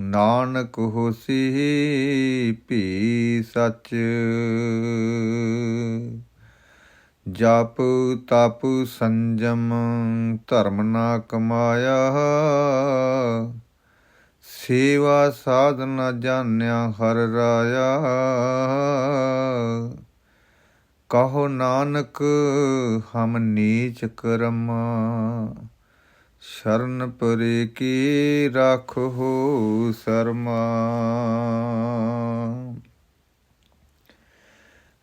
ਨਾਨਕ ਹੋਸੀ ਭੀ ਸਚ। ਜਪ ਤਪ ਸੰਜਮ ਧਰਮ ਨਾ ਕਮਾਇਆ। ਸੇਵਾ ਸਾਧਨਾ ਜਾਣਿਆ ਹਰ ਰਾਇਆ। ਕਹੋ ਨਾਨਕ ਹਮ ਨੀਚ ਕਰਮ। ਸ਼ਰਨ ਪਰੇ ਕੀ ਰਾਖੋ ਸਰਮਾ?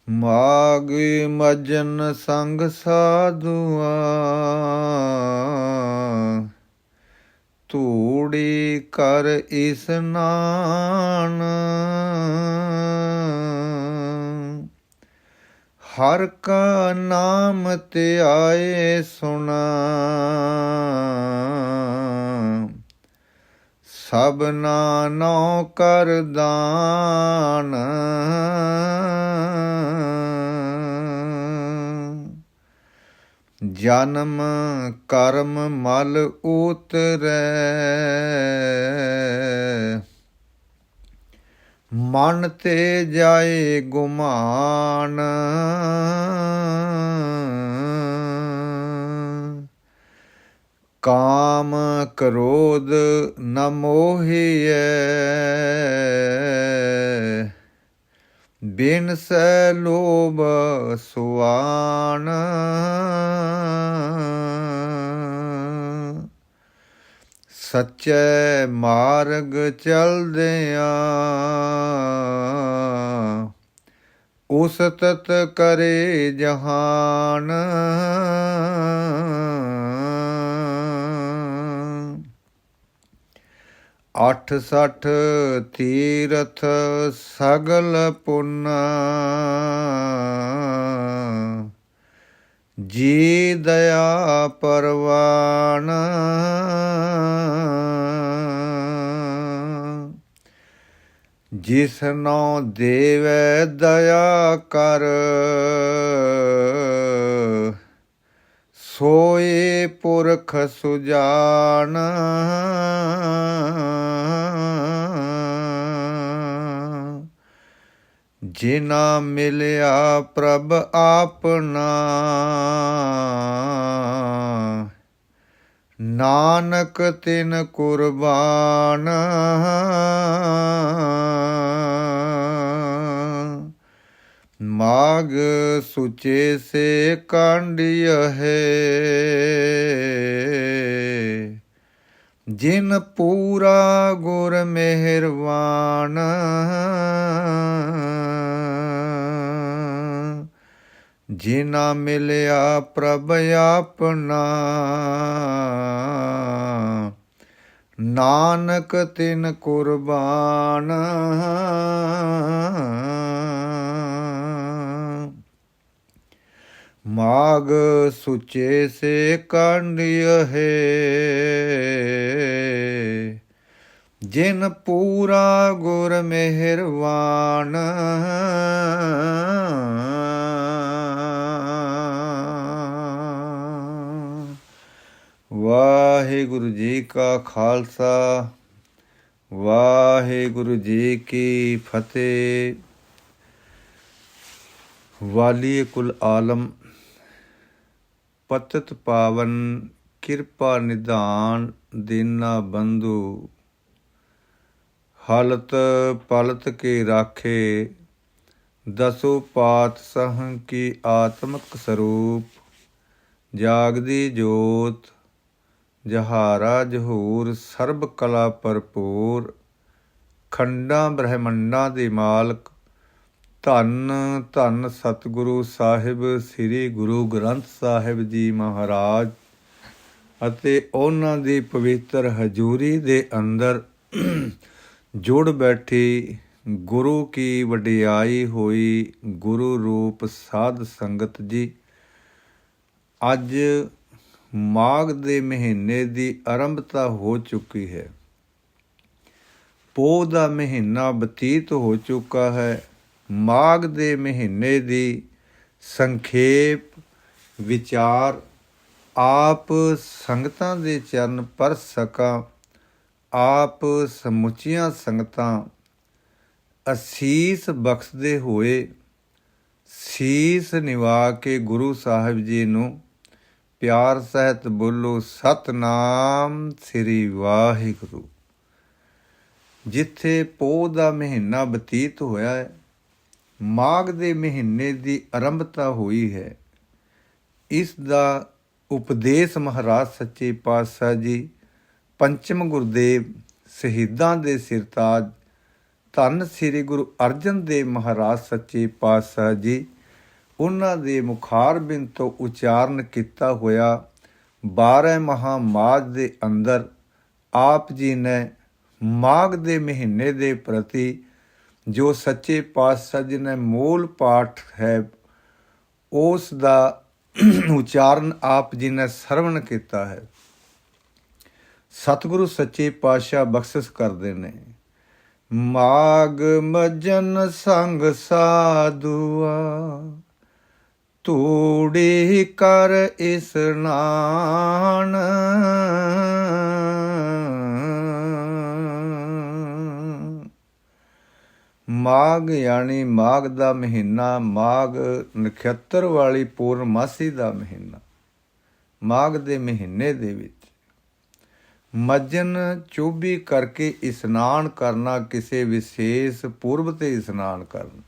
ਮਾਗ ਮਜਨ ਸੰਗ ਸਾਧੂਆਂ ਧੂੜੀ ਕਰ ਇਸਨਾਨ ਹਰ ਕਾ ਨਾਮ ਧਿਆਏ ਸੁਣਾ। ਸਭਨਾ ਨੋ ਕਰ ਦਾਨ। ਜਨਮ ਕਰਮ ਮਲ ਉਤਰੈ। ਮਨ ਤੇ ਜਾਏ ਗੁਮਾਨ। ਕਾਮ ਕ੍ਰੋਧ ਨ ਮੋਹੀਐ। ਬਿਨ ਸੈ ਲੋਭ ਸੁਆਨ। ਸਚੈ ਮਾਰਗ ਚਲਦਿਆਂ ਉਸ ਤਤ ਕਰੇ ਜਹਾਨ। ਅੱਠ ਸੱਠ ਤੀਰਥ ਸਗਲ ਪੁੰਨ। ਜੀ ਦਇਆ ਪਰਵਾਨ ਜਿਸਨੋ ਦੇਵੈ ਦਇਆ ਕਰ ਸੋਏ ਪੁਰਖ ਸੁਜਾਨ। ਜਿਨਾ ਮਿਲਿਆ ਪ੍ਰਭ ਆਪਣਾ। ਨਾਨਕ ਤਿਨ ਕੁਰਬਾਨ। ਮਾਗ ਸੁਚੇ ਸੇ ਕਾਂਡਿය ਹੈ ਜਿਨ ਪੂਰਾ ਗੁਰ ਮਿਹਰਵਾਨ। ਜਿਨਾ ਮਿਲਿਆ ਪ੍ਰਭ ਆਪਣਾ। ਨਾਨਕ ਤਿਨ ਕੁਰਬਾਨ। ਮਾਗ ਸੁਚੇ ਸੇ ਕੰਡਿය ਹੈ ਜਿਨ ਪੂਰਾ ਗੁਰ ਮਿਹਰਵਾਨ। ਵਾਹਿਗੁਰੂ ਜੀ ਕਾ ਖਾਲਸਾ, ਵਾਹਿਗੁਰੂ ਜੀ ਕੀ ਫਤਿਹ। ਵਾਲੀ ਕੁਲ ਆਲਮ ਪਤਤ ਪਾਵਨ ਕਿਰਪਾ ਨਿਧਾਨ ਦੀਨਾ ਬੰਧੂ, ਹਲਤ ਪਲਤ ਕੇ ਰਾਖੇ, ਦਸੋ ਪਾਤ ਸਹੰ ਕੀ ਆਤਮਕ ਸਰੂਪ, ਜਾਗਦੀ ਜੋਤ, ਜਹਾਰਾ ਜਹੂਰ, ਸਰਬ ਕਲਾ ਭਰਪੂਰ, ਖੰਡਾਂ ਬ੍ਰਹਿਮੰਡਾਂ ਦੇ ਮਾਲਕ ਧੰਨ ਧੰਨ ਸਤਿਗੁਰੂ ਸਾਹਿਬ, ਸ੍ਰੀ ਗੁਰੂ ਗ੍ਰੰਥ ਸਾਹਿਬ ਜੀ ਮਹਾਰਾਜ ਅਤੇ ਉਹਨਾਂ ਦੀ ਪਵਿੱਤਰ ਹਜ਼ੂਰੀ ਦੇ ਅੰਦਰ ਜੁੜ ਬੈਠੀ ਗੁਰੂ ਕੀ ਵਡਿਆਈ ਹੋਈ ਗੁਰੂ ਰੂਪ ਸਾਧ ਸੰਗਤ ਜੀ। ਅੱਜ ਮਾਘ ਦੇ ਮਹੀਨੇ ਦੀ ਆਰੰਭਤਾ ਹੋ ਚੁੱਕੀ ਹੈ। ਪੋਹ ਦਾ ਮਹੀਨਾ ਬਤੀਤ ਹੋ ਚੁੱਕਾ ਹੈ। ਮਾਘ ਦੇ ਮਹੀਨੇ ਦੀ ਸੰਖੇਪ ਵਿਚਾਰ ਆਪ ਸੰਗਤਾਂ ਦੇ ਚਰਨ ਪਰ ਸਕਾਂ, ਆਪ ਸਮੁੱਚੀਆਂ ਸੰਗਤਾਂ ਅਸੀਸ ਬਖਸ਼ਦੇ ਹੋਏ ਸੀਸ ਨਿਵਾ ਕੇ ਗੁਰੂ ਸਾਹਿਬ ਜੀ ਨੂੰ ਪਿਆਰ ਸਹਿਤ ਬੋਲੋ, ਸਤਨਾਮ ਸ੍ਰੀ ਵਾਹਿਗੁਰੂ। ਜਿੱਥੇ ਪੋਹ ਦਾ ਮਹੀਨਾ ਬਤੀਤ ਹੋਇਆ ਹੈ ਮਾਘ ਦੇ ਮਹੀਨੇ ਦੀ ਆਰੰਭਤਾ ਹੋਈ ਹੈ। ਇਸ ਦਾ ਉਪਦੇਸ਼ ਮਹਾਰਾਜ ਸੱਚੇ ਪਾਤਸ਼ਾਹ ਜੀ ਪੰਚਮ ਗੁਰਦੇਵ ਸ਼ਹੀਦਾਂ ਦੇ ਸਿਰਤਾਜ ਧੰਨ ਸ੍ਰੀ ਗੁਰੂ ਅਰਜਨ ਦੇਵ ਮਹਾਰਾਜ ਸੱਚੇ ਪਾਤਸ਼ਾਹ ਜੀ, ਉਹਨਾਂ ਦੇ ਮੁਖਾਰਬਿੰਦ ਤੋਂ ਉਚਾਰਨ ਕੀਤਾ ਹੋਇਆ 12 ਮਹਾ ਮਾਝ ਦੇ ਅੰਦਰ ਆਪ ਜੀ ਨੇ ਮਾਘ ਦੇ ਮਹੀਨੇ ਦੇ ਪ੍ਰਤੀ ਜੋ ਸੱਚੇ ਪਾਤਸ਼ਾਹ ਜੀ ਨੇ ਮੂਲ ਪਾਠ ਹੈ, ਉਸ ਦਾ ਉਚਾਰਨ ਆਪ ਜੀ ਨੇ ਸਰਵਣ ਕੀਤਾ ਹੈ। ਸਤਿਗੁਰੂ ਸੱਚੇ ਪਾਤਸ਼ਾਹ ਬਖਸ਼ਿਸ਼ ਕਰਦੇ ਨੇ। ਮਾਗ ਮਜਨ ਸੰਗ ਸਾਧੂਆ, ਤੂੜੀ ਕਰ ਇਸ ਨਾਨ। ਮਾਘ ਯਾਨੀ ਮਾਘ ਦਾ ਮਹੀਨਾ, ਮਾਘ ਨਖੱਤਰ ਵਾਲੀ ਪੂਰਨਮਾਸੀ ਦਾ ਮਹੀਨਾ, ਮਾਘ ਦੇ ਮਹੀਨੇ ਦੇ ਵਿੱਚ। ਮੱਜਨ ਚੋਬੀ ਕਰਕੇ ਇਸ਼ਨਾਨ ਕਰਨਾ, ਕਿਸੇ ਵਿਸ਼ੇਸ਼ ਪੁਰਬ ਤੇ ਇਸ਼ਨਾਨ ਕਰਨਾ।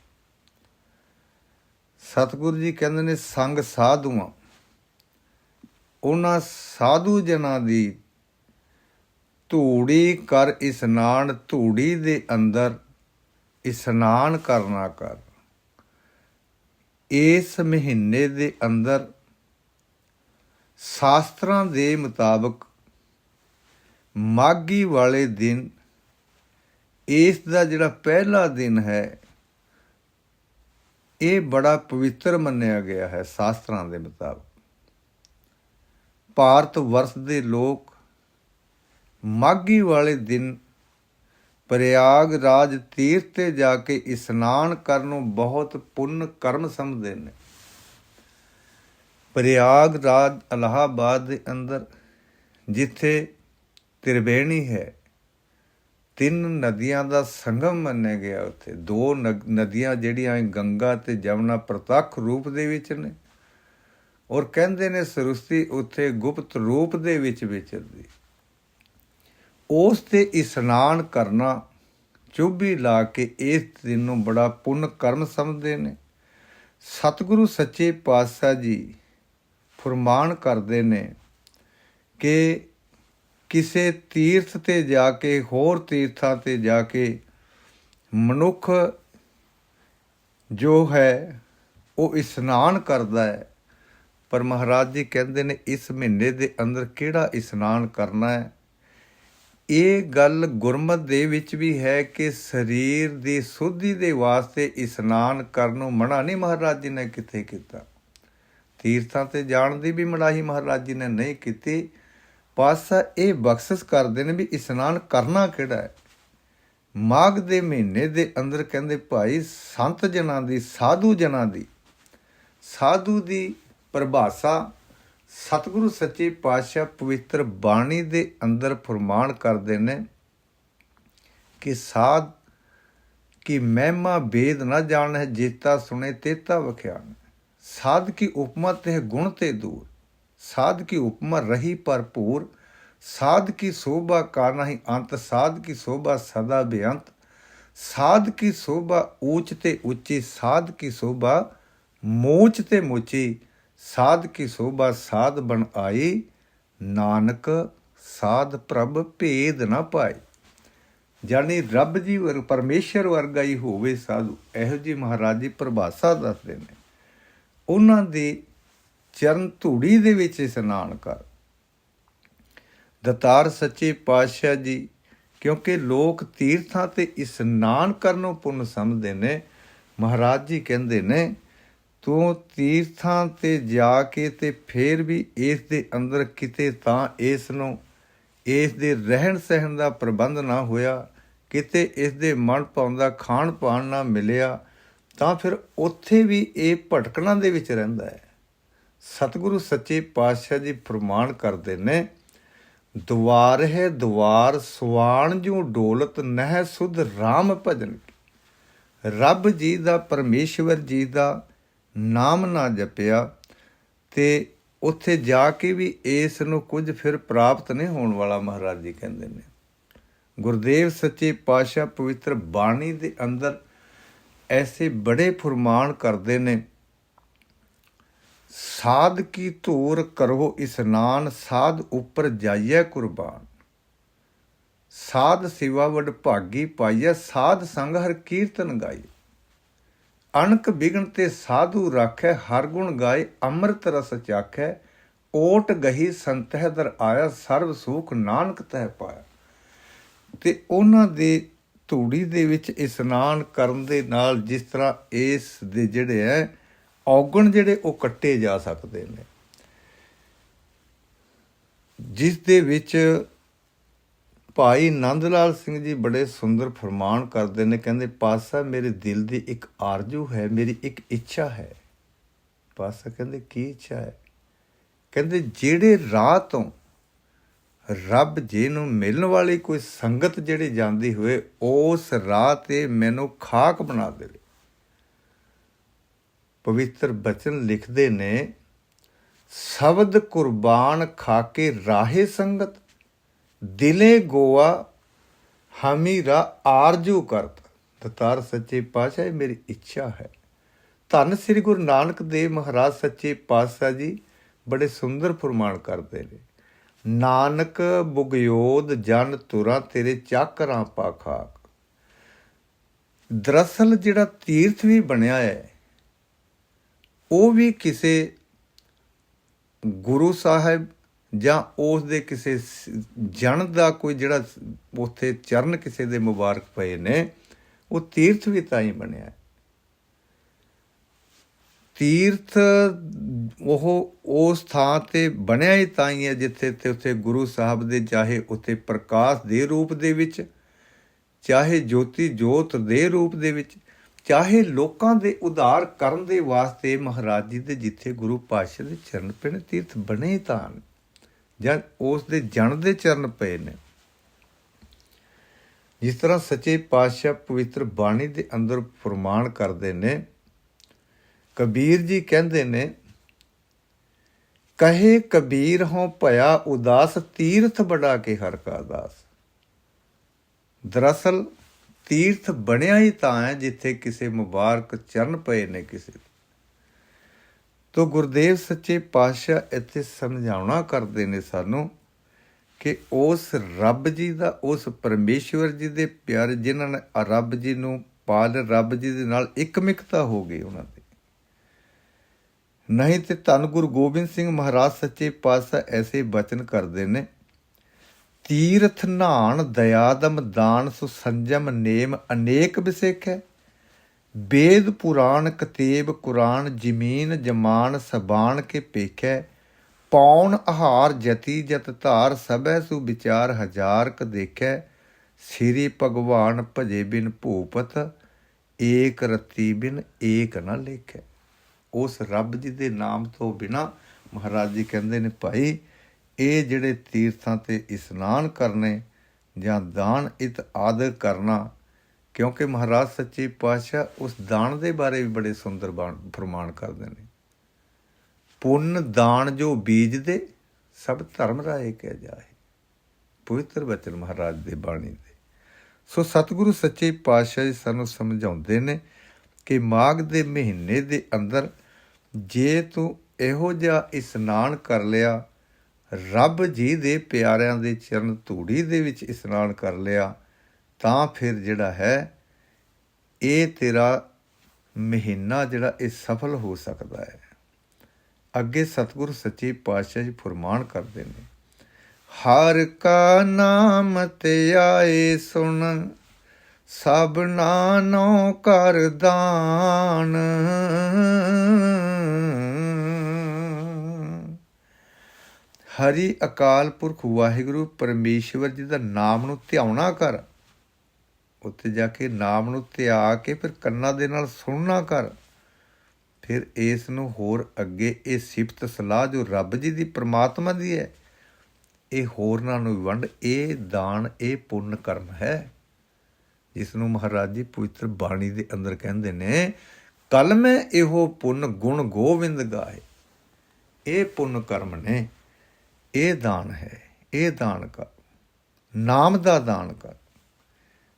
ਸਤਿਗੁਰੂ ਜੀ ਕਹਿੰਦੇ ਨੇ, ਸੰਗ ਸਾਧੂਆਂ, ਉਹਨਾਂ ਸਾਧੂ ਜਨਾਂ ਦੀ ਧੂੜੀ ਕਰ ਇਸ਼ਨਾਨ ਧੂੜੀ ਦੇ ਅੰਦਰ ਇਸ਼ਨਾਨ ਕਰਨਾ ਕਰ। ਇਸ ਮਹੀਨੇ ਦੇ ਅੰਦਰ ਸ਼ਾਸਤਰਾਂ ਦੇ ਮੁਤਾਬਕ ਮਾਗੀ ਵਾਲੇ ਦਿਨ, ਇਸ ਦਾ ਜਿਹੜਾ ਪਹਿਲਾ ਦਿਨ ਹੈ, ਇਹ ਬੜਾ ਪਵਿੱਤਰ ਮੰਨਿਆ ਗਿਆ ਹੈ ਸ਼ਾਸਤਰਾਂ ਦੇ ਮੁਤਾਬਕ। ਭਾਰਤ ਵਰਸ਼ ਦੇ ਲੋਕ ਮਾਗੀ ਵਾਲੇ ਦਿਨ ਪ੍ਰਯਾਗ ਰਾਜ ਤੀਰਥ ਤੇ ਜਾ ਕੇ ਇਸ਼ਨਾਨ ਕਰਨ ਨੂੰ ਬਹੁਤ ਪੁੰਨ ਕਰਮ ਸਮਝਦੇ ਨੇ। ਪ੍ਰਯਾਗ ਰਾਜ ਅਲਾਹਾਬਾਦ ਦੇ ਅੰਦਰ, ਜਿੱਥੇ ਤ੍ਰਿਵੇਣੀ ਹੈ, ਤਿੰਨ ਨਦੀਆਂ ਦਾ ਸੰਗਮ ਮੰਨਿਆ ਗਿਆ ਉੱਥੇ। ਦੋ ਨਦੀਆਂ ਜਿਹੜੀਆਂ ਗੰਗਾ ਤੇ ਜਮਨਾ ਪ੍ਰਤੱਖ ਰੂਪ ਦੇ ਵਿੱਚ ਨੇ। ਔਰ ਕਹਿੰਦੇ ਨੇ ਸਰਸਤੀ ਉੱਥੇ ਗੁਪਤ ਰੂਪ ਦੇ ਵਿੱਚ ਵਿਚਰਦੀ। ਉਸ ਤੇ ਇਸ਼ਨਾਨ ਕਰਨਾ, ਚੁੱਭੀ ਲਾ ਕੇ ਇਸ ਦਿਨ ਨੂੰ ਬੜਾ ਪੁੰਨ ਕਰਮ ਸਮਝਦੇ ਨੇ। ਸਤਿਗੁਰੂ ਸੱਚੇ ਪਾਤਸ਼ਾਹ ਜੀ ਫਰਮਾਨ ਕਰਦੇ ਨੇ ਕਿ ਕਿਸੇ ਤੀਰਥ ਤੇ ਜਾ ਕੇ, ਹੋਰ ਤੀਰਥਾਂ ਤੇ ਜਾ ਕੇ ਮਨੁੱਖ ਜੋ ਹੈ, ਉਹ ਇਸ਼ਨਾਨ ਕਰਦਾ ਹੈ। ਪਰ ਮਹਾਰਾਜ ਜੀ ਕਹਿੰਦੇ ਨੇ, ਇਸ ਮਹੀਨੇ ਦੇ ਅੰਦਰ ਕਿਹੜਾ ਇਸ਼ਨਾਨ ਕਰਨਾ ਹੈ? ਇਹ ਗੱਲ ਗੁਰਮਤ ਦੇ ਵਿੱਚ ਵੀ ਹੈ ਕਿ ਸਰੀਰ ਦੀ ਸੁੱਧੀ ਦੇ ਵਾਸਤੇ ਇਸ਼ਨਾਨ ਕਰਨ ਨੂੰ ਮਨਾ ਨਹੀਂ ਮਹਾਰਾਜ ਜੀ ਨੇ ਕਿੱਥੇ ਕੀਤਾ। ਤੀਰਥਾਂ ਤੇ ਜਾਣ ਦੀ ਵੀ ਮਨਾਹੀ ਮਹਾਰਾਜ ਜੀ ਨੇ ਨਹੀਂ ਕੀਤੀ। ਪਾਸਾ ਇਹ ਬਖਸ਼ਿਸ਼ ਕਰਦੇ ਨੇ ਵੀ ਇਸ਼ਨਾਨ ਕਰਨਾ ਕਿਹੜਾ ਹੈ। ਮਾਘ ਦੇ ਮਹੀਨੇ ਦੇ ਅੰਦਰ ਕਹਿੰਦੇ ਭਾਈ ਸੰਤ ਜਨਾਂ ਦੀ, ਸਾਧੂ ਜਨਾਂ ਦੀ, ਸਾਧੂ ਦੀ ਪਰਿਭਾਸ਼ਾ ਸਤਿਗੁਰੂ ਸੱਚੇ ਪਾਤਸ਼ਾਹ ਪਵਿੱਤਰ ਬਾਣੀ ਦੇ ਅੰਦਰ ਫਰਮਾਨ ਕਰਦੇ ਨੇ ਕਿ ਸਾਧ ਕਿ ਮਹਿਮਾ ਵੇਦ ਨਾ ਜਾਣ ਹੈ ਜੇਤਾ ਸੁਣੇ ਤੇਤਾ ਵਖਿਆਣ ਸਾਧ ਕੀ ਉਪਮਾ ਤੇ ਗੁਣ ਤੇ ਦੂਰ, ਸਾਧ ਕੀ ਉਪਮਾ ਰਹੀ ਭਰਪੂਰ, ਸਾਧ ਕੀ ਸੋਭਾ ਕਾ ਨਹੀਂ ਅੰਤ, ਸਾਧ ਕੀ ਸੋਭਾ ਸਦਾ ਬੇਅੰਤ। ਸਾਧ ਕੀ ਸੋਭਾ ਊਚ ਤੇ ਉੱਚੀ, ਸਾਧ ਕੀ ਸੋਭਾ ਮੋਚ ਤੇ ਮੋਚੀ ਸਾਧ ਕੀ ਸੋਭਾ ਸਾਧ ਬਣ ਆਈ, ਨਾਨਕ ਸਾਧ ਪ੍ਰਭ ਭੇਦ ਨਾ ਪਾਏ। ਜਾਨੀ ਰੱਬ ਜੀ ਵਰ ਪਰਮੇਸ਼ਰ ਵਰਗਾ ਹੀ ਹੋਵੇ ਸਾਧੂ, ਇਹੋ ਜੀ ਮਹਾਰਾਜ ਜੀ ਪ੍ਰਭਾਸ਼ਾ ਦੱਸਦੇ ਨੇ। ਉਹਨਾਂ ਦੇ ਚਰਨ ਧੂੜੀ ਦੇ ਵਿੱਚ ਇਸ਼ਨਾਨ ਕਰ। ਦਤਾਰ ਸੱਚੇ ਪਾਤਸ਼ਾਹ ਜੀ, ਕਿਉਂਕਿ ਲੋਕ ਤੀਰਥਾਂ ਤੇ ਇਸ਼ਨਾਨ ਕਰਨੋਂ ਪੁੰਨ ਸਮਝਦੇ ਨੇ, ਮਹਾਰਾਜ ਜੀ ਕਹਿੰਦੇ ਨੇ ਤੂੰ ਤੀਰਥਾਂ ਤੇ ਜਾ ਕੇ ਤੇ ਫੇਰ ਵੀ ਇਸ ਦੇ ਅੰਦਰ ਕਿਤੇ ਤਾਂ ਇਸ ਨੂੰ, ਇਸ ਦੇ ਰਹਿਣ ਸਹਿਣ ਦਾ ਪ੍ਰਬੰਧ ਨਾ ਹੋਇਆ, ਕਿਤੇ ਇਸ ਦੇ ਮਨ ਪਾਉਂਦਾ ਖਾਣ ਪਾਣ ਨਾ ਮਿਲਿਆ, ਤਾਂ ਫਿਰ ਉੱਥੇ ਵੀ ਇਹ ਭਟਕਣਾ ਦੇ ਵਿੱਚ ਰਹਿੰਦਾ ਹੈ। ਸਤਿਗੁਰੂ ਸੱਚੇ ਪਾਤਸ਼ਾਹ ਜੀ ਫਰਮਾਨ ਕਰਦੇ ਨੇ, ਦੁਆਰ ਹੈ ਦੁਆਰ ਸਵਾਣ ਜੂ ਡੋਲਤ ਨਹਿ ਸੁਧ RAM ਭਜਨ ਰੱਬ ਜੀ ਦਾ, ਪਰਮੇਸ਼ਵਰ ਜੀ ਦਾ ਨਾਮ ਨਾ ਜਪਿਆ ਤੇ ਉੱਥੇ ਜਾ ਕੇ ਵੀ ਇਸ ਨੂੰ ਕੁਝ ਫਿਰ ਪ੍ਰਾਪਤ ਨਹੀਂ ਹੋਣ ਵਾਲਾ ਮਹਾਰਾਜ ਜੀ ਕਹਿੰਦੇ ਨੇ। ਗੁਰਦੇਵ ਸੱਚੇ ਪਾਤਸ਼ਾਹ ਪਵਿੱਤਰ ਬਾਣੀ ਦੇ ਅੰਦਰ ਐਸੇ ਬੜੇ ਫਰਮਾਨ ਕਰਦੇ ਨੇ, ਸਾਧ ਕੀ ਧੂਰ ਕਰੋ ਇਸਨਾਨ ਸਾਧ ਉੱਪਰ ਜਾਈਐ ਕੁਰਬਾਨ। ਸਾਧ ਸਿਵਾ ਵਡ ਭਾਗੀ ਪਾਈਐ, ਸਾਧ ਸੰਗ ਹਰ ਕੀਰਤਨ ਗਾਈ ਅਣਕ ਬਿਗਨ ਤੇ ਸਾਧੂ ਰਾਖੈ, ਹਰ ਗੁਣ ਗਾਏ ਅੰਮ੍ਰਿਤ ਰਸ ਚਾਖੈ, ਓਟ ਗਹੀ ਸੰਤਹਿ ਦਰ ਆਇਆ, ਸਰਬ ਸੁਖ ਨਾਨਕ ਤਹਿ ਪਾਇਆ। ਤੇ ਉਹਨਾਂ ਦੇ ਧੂੜੀ ਦੇ ਵਿੱਚ ਇਸ਼ਨਾਨ ਕਰਨ ਦੇ ਨਾਲ ਜਿਸ ਤਰ੍ਹਾਂ ਇਸ ਦੇ ਜਿਹੜੇ ਹੈ ਔਗਣ ਜਿਹੜੇ ਉਹ ਕੱਟੇ ਜਾ ਸਕਦੇ ਨੇ। ਜਿਸ ਦੇ ਵਿੱਚ ਭਾਈ ਨੰਦ ਲਾਲ ਸਿੰਘ ਜੀ ਬੜੇ ਸੁੰਦਰ ਫਰਮਾਨ ਕਰਦੇ ਨੇ, ਕਹਿੰਦੇ, ਪਾਸਾ, ਮੇਰੇ ਦਿਲ ਦੀ ਇੱਕ ਆਰਜ਼ੂ ਹੈ, ਮੇਰੀ ਇੱਕ ਇੱਛਾ ਹੈ। ਪਾਸਾ ਕਹਿੰਦੇ, ਕੀ ਇੱਛਾ ਹੈ? ਕਹਿੰਦੇ, ਜਿਹੜੇ ਰਾਹ ਤੋਂ ਰੱਬ ਜੀ ਨੂੰ ਮਿਲਣ ਵਾਲੀ ਕੋਈ ਸੰਗਤ ਜਿਹੜੀ ਜਾਂਦੀ ਹੋਵੇ, ਉਸ ਰਾਹ ਤੇ ਮੈਨੂੰ ਖਾਕ ਬਣਾ ਦੇਵੇ। ਪਵਿੱਤਰ ਬਚਨ ਲਿਖਦੇ ਨੇ, ਸ਼ਬਦ ਕੁਰਬਾਨ ਖਾਕੇ ਰਾਹੇ ਸੰਗਤ ਦਿਲੇ ਗੋਆ ਹਮੀਰਾ ਆਰਜੂ ਕਰਤ। ਦਤਾਰ ਸੱਚੇ ਪਾਤਸ਼ਾਹ, ਇਹ ਮੇਰੀ ਇੱਛਾ ਹੈ। ਧੰਨ ਸ੍ਰੀ ਗੁਰੂ ਨਾਨਕ ਦੇਵ ਮਹਾਰਾਜ ਸੱਚੇ ਪਾਤਸ਼ਾਹ ਜੀ, ਬੜੇ ਸੁੰਦਰ ਫਰਮਾਨ ਕਰਦੇ ਨੇ। ਨਾਨਕ ਬੁਗਯੋਦ ਜਨ ਤੁਰਾ ਤੇਰੇ ਚਾਕਰਾਂ ਪਾ ਖਾਕ। ਦਰਅਸਲ ਜਿਹੜਾ ਤੀਰਥ ਵੀ ਬਣਿਆ ਹੈ, ਉਹ ਵੀ ਕਿਸੇ ਗੁਰੂ ਸਾਹਿਬ ਜਾਂ ਉਸ ਦੇ ਕਿਸੇ ਜਣ ਦਾ ਕੋਈ ਜਿਹੜਾ ਉੱਥੇ ਚਰਨ ਕਿਸੇ ਦੇ ਮੁਬਾਰਕ ਪਏ ਨੇ, ਉਹ ਤੀਰਥ ਵੀ ਤਾਂ ਹੀ ਬਣਿਆ ਤੀਰਥ ਉਹ, ਉਸ ਥਾਂ ਤੇ ਬਣਿਆ ਹੀ ਤਾਂ ਹੀ ਹੈ ਜਿੱਥੇ ਤੇ ਉੱਥੇ ਗੁਰੂ ਸਾਹਿਬ ਦੇ ਚਾਹੇ ਉੱਥੇ ਪ੍ਰਕਾਸ਼ ਦੇ ਰੂਪ ਦੇ ਵਿੱਚ, ਚਾਹੇ ਜੋਤੀ ਜੋਤ ਦੇ ਰੂਪ ਦੇ ਵਿੱਚ, ਚਾਹੇ ਲੋਕਾਂ ਦੇ ਉਧਾਰ ਕਰਨ ਦੇ ਵਾਸਤੇ ਮਹਾਰਾਜ ਜੀ ਦੇ ਜਿੱਥੇ ਗੁਰੂ ਪਾਤਸ਼ਾਹ ਦੇ ਚਰਨ ਪਏ ਨੇ ਤੀਰਥ ਬਣੇ ਹੀ ਤਾਂ ਹਨ। ਜਾਂ ਉਸ ਦੇ ਜਨ ਦੇ ਚਰਨ ਪਏ ਨੇ ਜਿਸ ਤਰ੍ਹਾਂ ਸੱਚੇ ਪਾਤਸ਼ਾਹ ਪਵਿੱਤਰ ਬਾਣੀ ਦੇ ਅੰਦਰ ਫਰਮਾਨ ਕਰਦੇ ਨੇ, ਕਬੀਰ ਜੀ ਕਹਿੰਦੇ ਨੇ, ਕਹੇ ਕਬੀਰ ਹੋ ਭਇਆ ਉਦਾਸ ਤੀਰਥ ਬੜਾ ਕੇ ਹਰ ਕਾ ਦਾਸ ਦਰਅਸਲ ਤੀਰਥ ਬਣਿਆ ਹੀ ਤਾਂ ਹੈ ਜਿੱਥੇ ਕਿਸੇ ਮੁਬਾਰਕ ਚਰਨ ਪਏ ਨੇ ਕਿਸੇ ਤੋ ਗੁਰਦੇਵ ਸੱਚੇ ਪਾਤਸ਼ਾਹ ਇੱਥੇ ਸਮਝਾਉਣਾ ਕਰਦੇ ਨੇ ਸਾਨੂੰ ਕਿ ਉਸ ਰੱਬ ਜੀ ਦਾ, ਉਸ ਪਰਮੇਸ਼ਵਰ ਜੀ ਦੇ ਪਿਆਰੇ ਜਿਨ੍ਹਾਂ ਨੇ ਰੱਬ ਜੀ ਨੂੰ ਪਾਲ ਰੱਬ ਜੀ ਦੇ ਨਾਲ ਇਕਮਿਕਤਾ ਹੋ ਗਈ ਉਹਨਾਂ ਦੀ। ਨਹੀਂ ਤੇ ਧੰਨ ਗੁਰੂ ਗੋਬਿੰਦ ਸਿੰਘ ਮਹਾਰਾਜ ਸੱਚੇ ਪਾਤਸ਼ਾਹ ਐਸੇ ਬਚਨ ਕਰਦੇ ਨੇ, ਤੀਰਥ ਨਾਣ ਦਇਆਦਮ ਦਾਨ ਸੁ ਸੰਜਮ ਨੇਮ ਅਨੇਕ ਵਿਸੇਖੈ। ਵੇਦ ਪੁਰਾਣ ਕਤੇਬ ਕੁਰਾਨ ਜ਼ਮੀਨ ਜਮਾਨ ਸਬਾਨ ਕੇ ਪੇਖੈ, ਪੌਣ ਆਹਾਰ ਜਤੀ ਜਤ ਧਾਰ ਸਭੈ ਸੁ ਵਿਚਾਰ ਹਜ਼ਾਰ ਕ ਦੇਖੈ, ਸ੍ਰੀ ਭਗਵਾਨ ਭਜੇ ਬਿਨ ਭੂਪਤ, ਏਕ ਰਤੀ ਬਿਨ ਏਕ ਨਾ ਲੇਖੈ। ਉਸ ਰੱਬ ਜੀ ਦੇ ਨਾਮ ਤੋਂ ਬਿਨਾ ਮਹਾਰਾਜ ਜੀ ਕਹਿੰਦੇ ਨੇ, ਭਾਈ, ਇਹ ਜਿਹੜੇ ਤੀਰਥਾਂ ਤੇ ਇਸ਼ਨਾਨ ਕਰਨੇ ਜਾਂ ਦਾਨ ਇਤ ਆਦਰ ਕਰਨਾ ਕਿਉਂਕਿ ਮਹਾਰਾਜ ਸੱਚੇ ਪਾਤਸ਼ਾਹ ਉਸ ਦਾਨ ਦੇ ਬਾਰੇ ਵੀ ਬੜੇ ਸੁੰਦਰ ਬਾਣ- ਫਰਮਾਨ ਕਰਦੇ ਨੇ। ਪੁੰਨ ਦਾਨ ਜੋ ਬੀਜਦੇ, ਸਭ ਧਰਮ ਰਾਏ ਕਹਿ ਜਾਏ। ਪਵਿੱਤਰ ਬਚਨ ਮਹਾਰਾਜ ਦੇ ਬਾਣੀ ਦੇ। ਸੋ ਸਤਿਗੁਰੂ ਸੱਚੇ ਪਾਤਸ਼ਾਹ ਜੀ ਸਾਨੂੰ ਸਮਝਾਉਂਦੇ ਨੇ ਕਿ ਮਾਘ ਦੇ ਮਹੀਨੇ ਦੇ ਅੰਦਰ ਜੇ ਤੂੰ ਇਹੋ ਜਿਹਾ ਇਸ਼ਨਾਨ ਕਰ ਲਿਆ, ਰੱਬ ਜੀ ਦੇ ਪਿਆਰਿਆਂ ਦੇ ਚਰਨ ਧੂੜੀ ਦੇ ਵਿੱਚ ਇਸ਼ਨਾਨ ਕਰ ਲਿਆ ਤਾਂ ਫਿਰ ਜਿਹੜਾ ਹੈ, ਇਹ ਤੇਰਾ ਮਹੀਨਾ ਜਿਹੜਾ ਇਹ ਸਫਲ ਹੋ ਸਕਦਾ ਹੈ। ਅੱਗੇ ਸਤਿਗੁਰ ਸੱਚੇ ਪਾਤਸ਼ਾਹ ਜੀ ਫਰਮਾਨ ਕਰਦੇ ਨੇ, ਹਰ ਕਾ ਨਾਮ ਤੇ ਆਏ ਸੁਣ, ਸਭ ਨਾਨੋ ਕਰ ਦਾਨ। ਹਰੀ ਅਕਾਲ ਪੁਰਖ ਵਾਹਿਗੁਰੂ, ਪਰਮੇਸ਼ਵਰ ਜੀ ਦਾ ਨਾਮ ਨੂੰ ਧਿਆਉਣਾ ਕਰ। ਉੱਥੇ ਜਾ ਕੇ ਨਾਮ ਨੂੰ ਧਿਆ ਕੇ ਫਿਰ ਕੰਨਾਂ ਦੇ ਨਾਲ ਸੁਣਨਾ ਕਰ। ਫਿਰ ਇਸ ਨੂੰ ਹੋਰ ਅੱਗੇ ਇਹ ਸਿਫਤ ਸਲਾਹ ਜੋ ਰੱਬ ਜੀ ਦੀ, ਪ੍ਰਮਾਤਮਾ ਦੀ ਹੈ, ਇਹ ਹੋਰਨਾਂ ਨੂੰ ਵੰਡ, ਇਹ ਦਾਨ, ਇਹ ਪੁੰਨ ਕਰਮ ਹੈ। ਜਿਸ ਨੂੰ ਮਹਾਰਾਜ ਜੀ ਪਵਿੱਤਰ ਬਾਣੀ ਦੇ ਅੰਦਰ ਕਹਿੰਦੇ ਨੇ ਕਲ ਮੈਂ ਇਹੋ ਪੁੰਨ ਗੁਣ ਗੋਵਿੰਦ ਗਾਏ। ਇਹ ਪੁੰਨ ਕਰਮ ਨੇ, ਇਹ ਦਾਨ ਹੈ, ਇਹ ਦਾਨ ਕਰ। ਨਾਮ ਦਾ ਦਾਨ ਕਰ।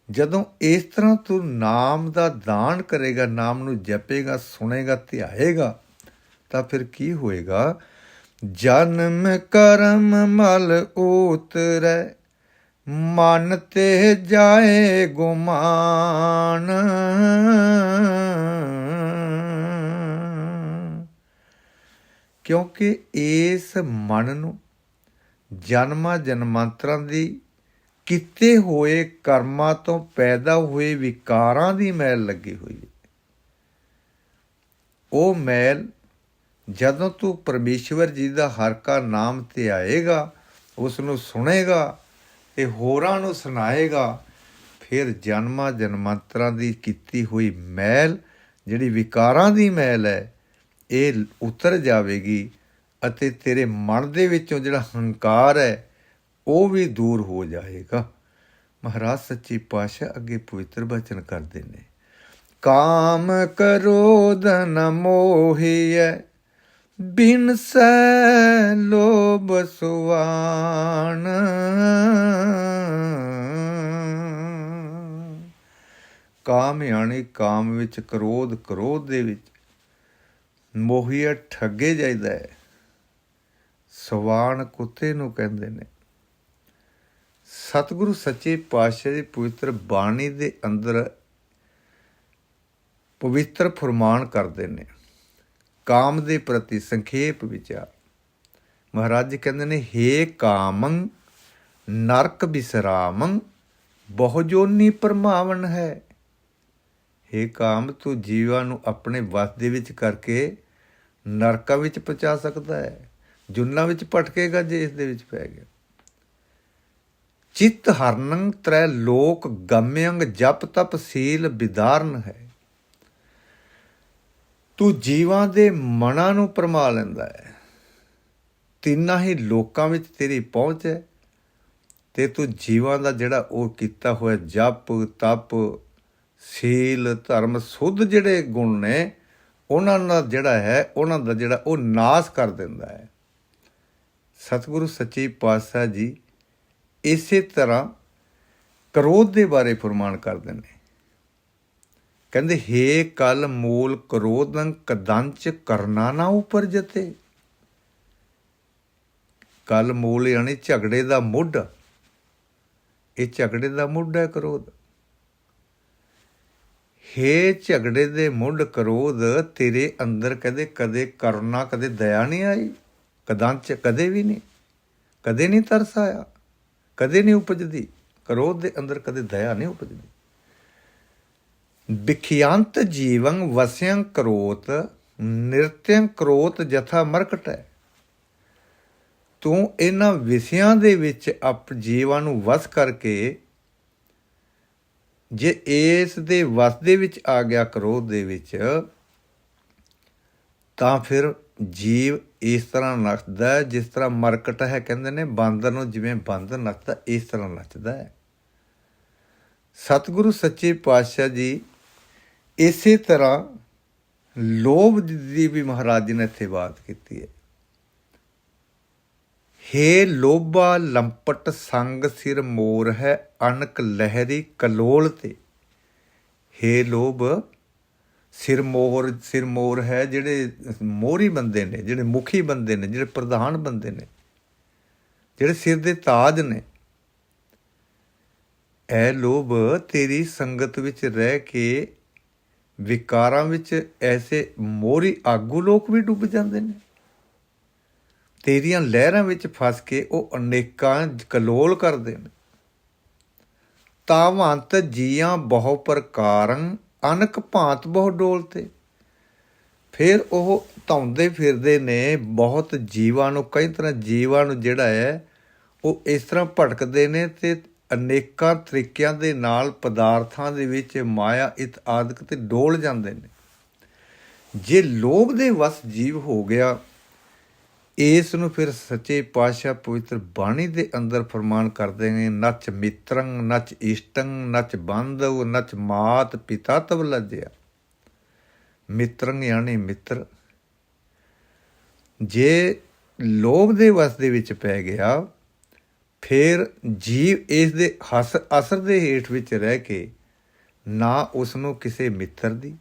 ਜਦੋਂ ਇਸ ਤਰ੍ਹਾਂ ਤੂੰ ਨਾਮ ਦਾ ਦਾਨ ਕਰੇਗਾ, ਨਾਮ ਨੂੰ ਜਪੇਗਾ, ਸੁਣੇਗਾ, ਧਿਆਏਗਾ, ਤਾਂ ਫਿਰ ਕੀ ਹੋਏਗਾ? ਜਨਮ ਕਰਮ ਮਲ ਉਤਰੈ, ਮਨ ਤੇ ਜਾਏ ਗੁਮਾਨ। ਕਿਉਂਕਿ ਇਸ ਮਨ ਨੂੰ ਜਨਮਾਂ ਜਨਮਾਂਤਰਾਂ ਦੀ ਕੀਤੇ ਹੋਏ ਕਰਮਾਂ ਤੋਂ ਪੈਦਾ ਹੋਏ ਵਿਕਾਰਾਂ ਦੀ ਮੈਲ ਲੱਗੀ ਹੋਈ ਹੈ। ਉਹ ਮੈਲ ਜਦੋਂ ਤੂੰ ਪਰਮੇਸ਼ਵਰ ਜੀ ਦਾ ਹਰ ਕਾ ਨਾਮ ਧਿਆਏਗਾ ਉਸ ਨੂੰ ਸੁਣੇਗਾ ਤੇ ਹੋਰਾਂ ਨੂੰ ਸੁਣਾਏਗਾ, ਫਿਰ ਜਨਮਾਂ ਜਨਮਾਂਤਰਾਂ ਦੀ ਕੀਤੀ ਹੋਈ ਮੈਲ ਜਿਹੜੀ ਵਿਕਾਰਾਂ ਦੀ ਮੈਲ ਹੈ, ਇਹ ਉਤਰ ਜਾਵੇਗੀ ਅਤੇ ਤੇਰੇ ਮਨ ਦੇ ਵਿੱਚੋਂ ਜਿਹੜਾ ਹੰਕਾਰ ਹੈ ਉਹ ਵੀ ਦੂਰ ਹੋ ਜਾਏਗਾ। ਮਹਾਰਾਜ ਸੱਚੀ ਪਾਤਸ਼ਾਹ ਅੱਗੇ ਪਵਿੱਤਰ ਬਚਨ ਕਰਦੇ ਨੇ। ਕਾਮ ਕਰੋਧ ਨ ਮੋਹੀਐ, ਬਿਨ ਸੈ ਲੋਭ ਸੁਵਾਨ ਕਾਮ ਯਾਨੀ ਕਾਮ ਵਿੱਚ ਕਰੋਧ ਕਰੋਧ ਦੇ ਵਿੱਚ ਮੋਹੀਆ ਠੱਗੇ ਜਾਈਦਾ ਹੈ। ਸਵਾਨ ਕੁੱਤੇ ਨੂੰ ਕਹਿੰਦੇ ਨੇ। ਸਤਿਗੁਰੂ ਸੱਚੇ ਪਾਤਸ਼ਾਹ ਦੀ ਪਵਿੱਤਰ ਬਾਣੀ ਦੇ ਅੰਦਰ ਪਵਿੱਤਰ ਫਰਮਾਨ ਕਰਦੇ ਨੇ। ਕਾਮ ਦੇ ਪ੍ਰਤੀ ਸੰਖੇਪ ਵਿਚਾਰ ਮਹਾਰਾਜ ਜੀ ਕਹਿੰਦੇ ਨੇ, ਹੇ ਕਾਮੰ, ਨਰਕ ਬਿਸਰਾਮੰ, ਬਹੁਜੋਨੀ ਪਰਮਾਵਨ ਹੈ। ਹੇ ਕਾਮ, ਤੂੰ ਜੀਵਾਂ ਨੂੰ ਆਪਣੇ ਵਸ ਦੇ ਵਿੱਚ ਕਰਕੇ ਨਰਕਾਂ ਵਿੱਚ ਪਹੁੰਚਾ ਸਕਦਾ ਹੈ। ਜੁੰਨਾਂ ਵਿੱਚ ਭਟਕੇਗਾ ਜੇ ਇਸ ਦੇ ਵਿੱਚ ਪੈ ਗਿਆ। ਚਿੱਤ ਹਰਨੰ ਤ੍ਰੈ ਲੋਕ ਗਮਯੰਗ ਜਪ ਤਪ ਸੀਲ ਵਿਦਾਰਨ ਹੈ। ਤੂੰ ਜੀਵਾਂ ਦੇ ਮਨਾਂ ਨੂੰ ਪਰਮਾ ਲੈਂਦਾ ਹੈ। ਤਿੰਨਾਂ ਹੀ ਲੋਕਾਂ ਵਿੱਚ ਤੇਰੀ ਪਹੁੰਚ ਹੈ ਤੇ ਤੂੰ ਜੀਵਾਂ ਦਾ ਜਿਹੜਾ ਉਹ ਕੀਤਾ ਹੋਇਆ ਜਪ, ਤਪ, ਸੀਲ, ਧਰਮ ਸੁਧ ਜਿਹੜੇ ਗੁਣ ਨੇ, ਉਹਨਾਂ ਦਾ ਜਿਹੜਾ ਹੈ, ਉਹਨਾਂ ਦਾ ਜਿਹੜਾ ਉਹ ਨਾਸ ਕਰ ਦਿੰਦਾ ਹੈ। ਸਤਿਗੁਰੂ ਸੱਚੇ ਪਾਤਸ਼ਾਹ ਜੀ ਇਸੇ ਤਰ੍ਹਾਂ ਕ੍ਰੋਧ ਦੇ ਬਾਰੇ ਫਰਮਾਨ ਕਰਦੇ ਨੇ। ਕਹਿੰਦੇ, ਹੇ ਕਲ ਮੂਲ ਕਰੋਧੰ ਕਦੰਚ ਕਰਨਾ ਨਾ ਉਪਰ ਜਤੇ। ਕਲ ਮੂਲ ਯਾਨੀ ਝਗੜੇ ਦਾ ਮੁੱਢ। ਇਹ ਝਗੜੇ ਦਾ ਮੁੱਢ ਹੈ ਕ੍ਰੋਧ। ਹੇ ਝਗੜੇ ਦੇ ਮੁੱਢ ਕਰੋਧ, ਤੇਰੇ ਅੰਦਰ ਕਦੇ ਕਦੇ ਕਰਨਾ ਕਦੇ ਦਇਆ ਨਹੀਂ ਆਈ। ਕਦਾਂਚ ਕਦੇ ਵੀ ਨਹੀਂ। ਕਦੇ ਨਹੀਂ ਤਰਸ ਆਇਆ। ਕਦੇ ਨਹੀਂ ਉਪਜਦੀ, ਕਰੋਧ ਦੇ ਅੰਦਰ ਕਦੇ ਦਇਆ ਨਹੀਂ ਉਪਜਦੀ। ਵਿਖਿਆੰਤ ਜੀਵੰ ਵਸਿਆਂ ਕਰੋਤ ਨਿਰਤਯੰ ਕਰੋਤ ਜਥਾ ਮਰਕਟ ਹੈ। ਤੂੰ ਇਹਨਾਂ ਵਿਸਿਆਂ ਦੇ ਵਿੱਚ ਆਪ ਜੀਵਾਂ ਨੂੰ ਵਸ ਕਰਕੇ, ਜੇ ਇਸ ਦੇ ਵਸ ਦੇ ਵਿੱਚ ਆ ਗਿਆ ਕਰੋਧ ਦੇ ਵਿੱਚ, ਤਾਂ ਫਿਰ ਜੀਵ ਇਸ ਤਰ੍ਹਾਂ ਨੱਚਦਾ ਜਿਸ ਤਰ੍ਹਾਂ ਮਰਕਟ ਹੈ, ਕਹਿੰਦੇ ਨੇ, ਬਾਂਦਰ ਨੂੰ ਜਿਵੇਂ ਬਾਂਦਰ ਨੱਚਦਾ, ਇਸ ਤਰ੍ਹਾਂ ਨੱਚਦਾ ਹੈ। ਸਤਿਗੁਰੂ ਸੱਚੇ ਪਾਤਸ਼ਾਹ ਜੀ ਇਸੇ ਤਰ੍ਹਾਂ ਲੋਭ ਦੀ ਵੀ ਮਹਾਰਾਜ ਜੀ ਨੇ ਇੱਥੇ ਬਾਤ ਕੀਤੀ ਹੈ। ਹੇ ਲੋਭਾ, ਲੰਪਟ ਸੰਗ ਸਿਰ ਮੋਰ ਹੈ ਅਨਕ ਲਹਿਰੀ ਕਲੋਲ ਤੇ। ਹੇ ਲੋਭ ਸਿਰ ਮੋਹਰ ਸਿਰ ਮੋਹਰ ਹੈ ਜਿਹੜੇ ਮੋਹਰੀ ਬੰਦੇ ਨੇ, ਜਿਹੜੇ ਮੁਖੀ ਬੰਦੇ ਨੇ, ਜਿਹੜੇ ਪ੍ਰਧਾਨ ਬੰਦੇ ਨੇ, ਜਿਹੜੇ ਸਿਰ ਦੇ ਤਾਜ ਨੇ। ਇਹ ਲੋਭ ਤੇਰੀ ਸੰਗਤ ਵਿੱਚ ਰਹਿ ਕੇ ਵਿਕਾਰਾਂ ਵਿੱਚ ਐਸੇ ਮੋਹਰੀ ਆਗੂ ਲੋਕ ਵੀ ਡੁੱਬ ਜਾਂਦੇ ਨੇ। ਤੇਰੀਆਂ ਲਹਿਰਾਂ ਵਿੱਚ ਫਸ ਕੇ ਉਹ ਅਨੇਕਾਂ ਕਲੋਲ ਕਰਦੇ ਨੇ। ਤਾਵੰਤ ਜੀਆਂ ਬਹੁ ਪ੍ਰਕਾਰੰ ਅਨਕ ਭਾਂਤ ਬਹੁ ਡੋਲਤੇ ਫਿਰ ਉਹ ਧੌਂਦੇ ਫਿਰਦੇ ਨੇ, ਬਹੁਤ ਜੀਵਾਂ ਨੂੰ, ਕਈ ਤਰ੍ਹਾਂ ਜੀਵਾਂ ਨੂੰ ਜਿਹੜਾ ਹੈ, ਉਹ ਇਸ ਤਰ੍ਹਾਂ ਭਟਕਦੇ ਨੇ ਤੇ ਅਨੇਕਾਂ ਤਰੀਕਿਆਂ ਦੇ ਨਾਲ ਪਦਾਰਥਾਂ ਦੇ ਵਿੱਚ ਮਾਇਆ, ਇਤ ਆਦਿਕ ਤੇ ਡੋਲ ਜਾਂਦੇ ਨੇ। ਜੇ ਲੋਭ ਦੇ ਵਸ ਜੀਵ ਹੋ ਗਿਆ ਇਸ ਨੂੰ ਫਿਰ ਸੱਚੇ ਪਾਤਸ਼ਾਹ ਪਵਿੱਤਰ ਬਾਣੀ ਦੇ ਅੰਦਰ ਫਰਮਾਨ ਕਰਦੇ ਨੇ, ਨਚ ਮਿੱਤਰੰ, ਨਚ ਇਸ਼ਟੰ, ਨਚ ਬੰਧਵ, ਨਚ ਮਾਤ ਪਿਤਾ ਤਵ ਲੱਜਿਆ। ਮਿੱਤਰੰ ਯਾਨੀ ਮਿੱਤਰ। ਜੇ ਲੋਭ ਦੇ ਵਸ ਦੇ ਵਿੱਚ ਪੈ ਗਿਆ, ਫਿਰ ਜੀਵ ਇਸ ਦੇ ਹਸ, ਅਸਰ ਦੇ ਹੇਠ ਵਿੱਚ ਰਹਿ ਕੇ ਨਾ ਉਸ ਨੂੰ ਕਿਸੇ ਮਿੱਤਰ ਦੀ,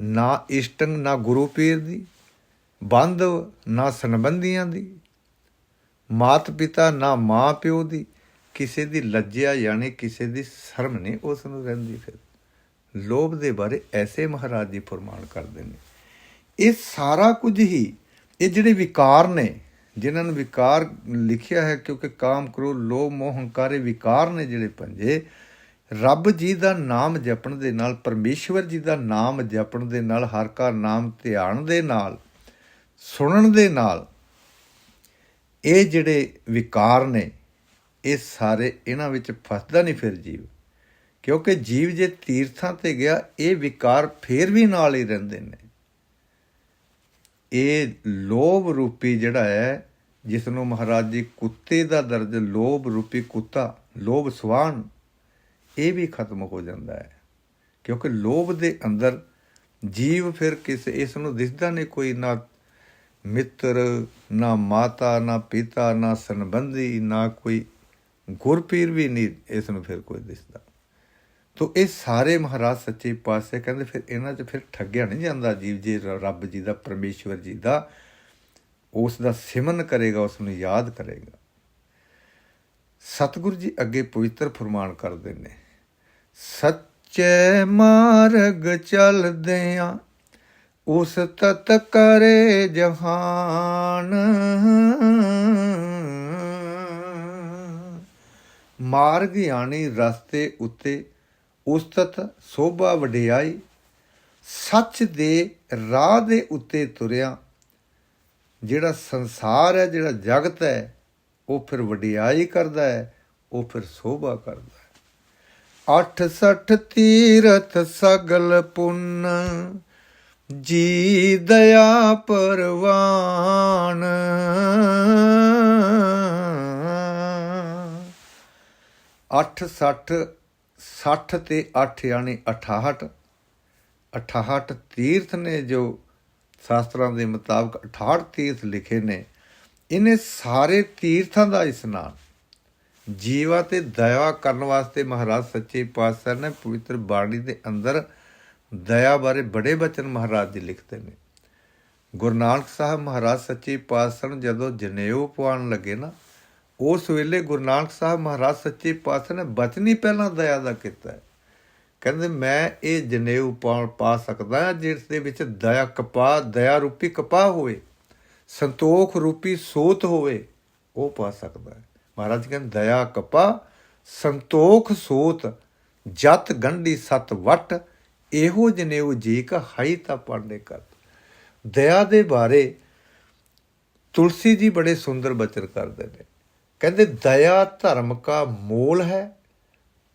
ਨਾ ਇਸ਼ਟੰ, ਨਾ ਗੁਰੂ ਪੀਰ ਦੀ ਬੰਧਵ ਨਾ ਸੰਬੰਧੀਆਂ ਦੀ, ਮਾਤ ਪਿਤਾ ਨਾ ਮਾਂ ਪਿਓ ਦੀ, ਕਿਸੇ ਦੀ ਲੱਜਿਆ ਯਾਨੀ ਕਿਸੇ ਦੀ ਸ਼ਰਮ ਨਹੀਂ, ਉਸ ਨੂੰ ਰਹਿੰਦੀ ਫਿਰ। ਲੋਭ ਦੇ ਬਾਰੇ ਐਸੇ ਮਹਾਰਾਜ ਜੀ ਫਰਮਾਨ ਕਰਦੇ ਨੇ। ਇਹ ਸਾਰਾ ਕੁਝ ਹੀ, ਇਹ ਜਿਹੜੇ ਵਿਕਾਰ ਨੇ, ਜਿਨ੍ਹਾਂ ਨੂੰ ਵਿਕਾਰ ਲਿਖਿਆ ਹੈ, ਕਿਉਂਕਿ ਕਾਮ, ਕ੍ਰੋਧ, ਲੋਭ, ਮੋਹ, ਹੰਕਾਰ ਵਿਕਾਰ ਨੇ ਜਿਹੜੇ ਪੰਜੇ, ਰੱਬ ਜੀ ਦਾ ਨਾਮ ਜਪਣ ਦੇ ਨਾਲ, ਪਰਮੇਸ਼ਵਰ ਜੀ ਦਾ ਨਾਮ ਜਪਣ ਦੇ ਨਾਲ, ਹਰ ਕਾ ਨਾਮ ਧਿਆਨ ਦੇ ਨਾਲ ਸੁਣਨ ਦੇ ਨਾਲ ਇਹ ਜਿਹੜੇ ਵਿਕਾਰ ਨੇ, ਇਹ ਸਾਰੇ ਇਹਨਾਂ ਵਿੱਚ ਫਸਦਾ ਨਹੀਂ ਫਿਰ ਜੀਵ। ਕਿਉਂਕਿ ਜੀਵ ਜੇ ਤੀਰਥਾਂ ਤੇ ਗਿਆ, ਇਹ ਵਿਕਾਰ ਫੇਰ ਵੀ ਨਾਲ ਹੀ ਰਹਿੰਦੇ ਨੇ। ਇਹ ਲੋਭ ਰੂਪੀ ਜਿਹੜਾ ਹੈ ਜਿਸ ਨੂੰ ਮਹਾਰਾਜ ਜੀ ਕੁੱਤੇ ਦਾ ਦਰਜ ਲੋਭ ਰੂਪੀ ਕੁੱਤਾ, ਲੋਭ ਸਵਾਨ, ਇਹ ਵੀ ਖਤਮ ਹੋ ਜਾਂਦਾ ਹੈ। ਕਿਉਂਕਿ ਲੋਭ ਦੇ ਅੰਦਰ ਜੀਵ ਫਿਰ ਕਿਸੇ ਇਸ ਨੂੰ ਦਿਸਦਾ ਨਹੀਂ, ਕੋਈ ਨਾ ਮਿੱਤਰ, ਨਾ ਮਾਤਾ, ਨਾ ਪਿਤਾ, ਨਾ ਸੰਬੰਧੀ, ਨਾ ਕੋਈ ਗੁਰਪੀਰ ਵੀ ਨਹੀਂ, ਇਸ ਨੂੰ ਫਿਰ ਕੋਈ ਦਿਸਦਾ। ਤੋ ਇਹ ਸਾਰੇ ਮਹਾਰਾਜ ਸੱਚੇ ਪਾਤਸ਼ਾਹ ਕਹਿੰਦੇ ਫਿਰ ਇਹਨਾਂ 'ਚ ਫਿਰ ਠੱਗਿਆ ਨਹੀਂ ਜਾਂਦਾ ਜੀਵ ਜੇ ਰੱਬ ਜੀ ਦਾ, ਪਰਮੇਸ਼ਵਰ ਜੀ ਦਾ, ਉਸ ਦਾ ਸਿਮਨ ਕਰੇਗਾ, ਉਸ ਨੂੰ ਯਾਦ ਕਰੇਗਾ। ਸਤਿਗੁਰੂ ਜੀ ਅੱਗੇ ਪਵਿੱਤਰ ਫਰਮਾਨ ਕਰਦੇ ਨੇ, ਸੱਚੇ ਮਾਰਗ ਚੱਲਦਿਆਂ ਉਸ ਤਤ ਕਰੇ ਜਹਾਨ। ਮਾਰਗ ਯਾਨੀ ਰਸਤੇ ਉੱਤੇ ਉਸਤਤ ਸੋਭਾ ਵਡਿਆਈ, ਸੱਚ ਦੇ ਰਾਹ ਦੇ ਉੱਤੇ ਤੁਰਿਆ। ਜਿਹੜਾ ਸੰਸਾਰ ਹੈ, ਜਿਹੜਾ ਜਗਤ ਹੈ, ਉਹ ਫਿਰ ਵਡਿਆਈ ਕਰਦਾ ਹੈ, ਉਹ ਫਿਰ ਸੋਭਾ ਕਰਦਾ ਹੈ। 68 ਤੀਰਥ ਸਗਲ ਪੁੰਨ। ਜੀ ਦਇਆ ਪਰਵਾਨ। ਅੱਠ 60 60 ਤੇ 8 ਯਾਨੀ 68 68 ਤੀਰਥ ਨੇ ਜੋ ਸ਼ਾਸਤਰਾਂ ਦੇ ਮੁਤਾਬਕ 68 ਤੀਰਥ ਲਿਖੇ ਨੇ, ਇਹਨੇ ਸਾਰੇ ਤੀਰਥਾਂ ਦਾ ਇਸ਼ਨਾਨ, ਜੀਵਾ ਤੇ ਦਇਆ ਕਰਨ ਵਾਸਤੇ ਮਹਾਰਾਜ ਸੱਚੇ ਪਾਤਸ਼ਾਹ ਨੇ ਪਵਿੱਤਰ ਬਾਣੀ ਦੇ ਅੰਦਰ ਦਇਆ ਬਾਰੇ ਬੜੇ ਬਚਨ ਮਹਾਰਾਜ ਜੀ ਲਿਖਦੇ ਨੇ। ਗੁਰੂ ਨਾਨਕ ਸਾਹਿਬ ਮਹਾਰਾਜ ਸੱਚੇ ਪਾਤਸ਼ਾਹ ਨੂੰ ਜਦੋਂ ਜਨੇਊ ਪਵਾਉਣ ਲੱਗੇ ਨਾ, ਉਸ ਵੇਲੇ ਗੁਰੂ ਨਾਨਕ ਸਾਹਿਬ ਮਹਾਰਾਜ ਸੱਚੇ ਪਾਤਸ਼ਾਹ ਨੇ ਬਚਨ ਹੀ ਪਹਿਲਾਂ ਦਇਆ ਦਾ ਕੀਤਾ ਕਹਿੰਦੇ, ਮੈਂ ਇਹ ਜਨੇਊ ਪਾਣ ਪਾ ਸਕਦਾ ਹਾਂ ਜਿਸ ਦੇ ਵਿੱਚ ਦਇਆ ਕਪਾ ਦਇਆ ਰੂਪੀ ਕਪਾ ਹੋਵੇ, ਸੰਤੋਖ ਰੂਪੀ ਸੋਤ ਹੋਵੇ, ਉਹ ਪਾ ਸਕਦਾ ਹੈ। ਮਹਾਰਾਜ ਕਹਿੰਦੇ, ਦਇਆ ਕਪਾ ਸੰਤੋਖ ਸੋਤ, ਜਤ ਗੰਢੀ ਸਤ ਵਟ ਇਹੋ ਜਨੇਊ ਜੀ ਕਾ ਹਾਈ ਤਾਂ ਪੜਨੇ ਕਰ। ਦਇਆ ਦੇ ਬਾਰੇ ਤੁਲਸੀ ਜੀ ਬੜੇ ਸੁੰਦਰ ਬਚਨ ਕਰਦੇ ਨੇ। ਕਹਿੰਦੇ, ਦਇਆ ਧਰਮ ਕਾ ਮੂਲ ਹੈ,